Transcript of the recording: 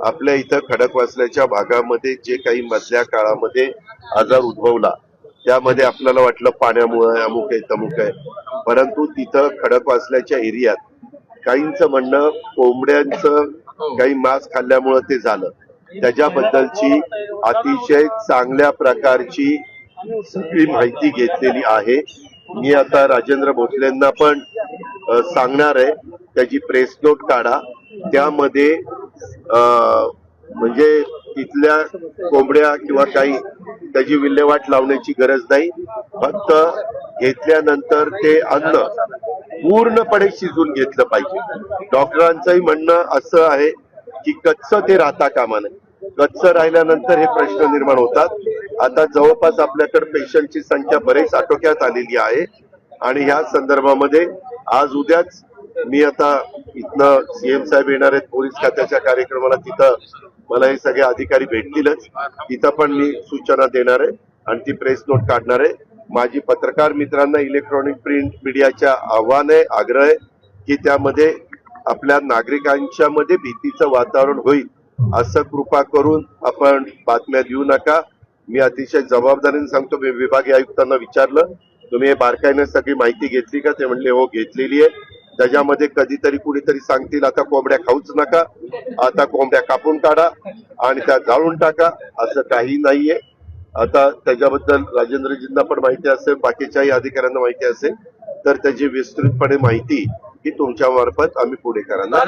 आपल्या इथं खडकवासल्याच्या भागामध्ये जे काही मधल्या काळामध्ये आजार उद्भवला त्यामध्ये आपल्याला वाटलं पाण्यामुळे अमुक आहे तमुक आहे. परंतु तिथं खडकवासल्याच्या एरियात काहींचं म्हणणं कोंबड्यांचं काही मांस खाल्ल्यामुळं ते झालं. त्याच्याबद्दलची अतिशय चांगल्या प्रकारची सगळी माहिती घेतलेली आहे. मी आता राजेंद्र भोसलेंना पण सांगणार आहे. त्याची प्रेस नोट काढा. त्यामध्ये म्हणजे तिथल्या कोंबड्या किंवा काही त्याची विल्हेवाट लावण्याची गरज नाही. फक्त घेतल्यानंतर ते अन्न पूर्णपणे शिजून घेतलं पाहिजे. डॉक्टरांचंही म्हणणं असं आहे की कच्चं ते राहता कामा नये. कच्च राहिल्यानंतर हे प्रश्न निर्माण होतात. आता जवळपास आपल्याकडे पेशंटची संख्या बरेच आटोक्यात आलेली आहे. आणि ह्या संदर्भामध्ये आज उद्याच मी आता इथनं सीएम साहेब येणार आहेत पोलीस खात्याच्या कार्यक्रमाला तिथं मला हे सगळे अधिकारी भेटतीलच. तिथं पण मी सूचना देणार आहे आणि ती प्रेस नोट काढणार आहे. माझी पत्रकार मित्रांना इलेक्ट्रॉनिक प्रिंट मीडियाच्या आव्हान आहे आग्रह आहे की त्यामध्ये आपल्या नागरिकांच्या मध्ये भीतीचं वातावरण होईल असं कृपा करून आपण बातम्या देऊ नका. मी अतिशय जबाबदारीने सांगतो मी विभागीय आयुक्तांना विचारलं तुम्ही हे बारकाईने सगळी माहिती घेतली का? ते म्हणले हो घेतलेली आहे. त्याच्यामध्ये कधीतरी कुणीतरी सांगतील आता कोंबड्या खाऊच नका आता कोंबड्या कापून काढा आणि त्या जाळून टाका असं काही नाहीये. आता त्याच्याबद्दल राजेंद्रजींना पण माहिती असेल बाकीच्याही अधिकाऱ्यांना माहिती असेल तर त्याची विस्तृतपणे माहिती ही तुमच्या मार्फत आम्ही पुढे करणार.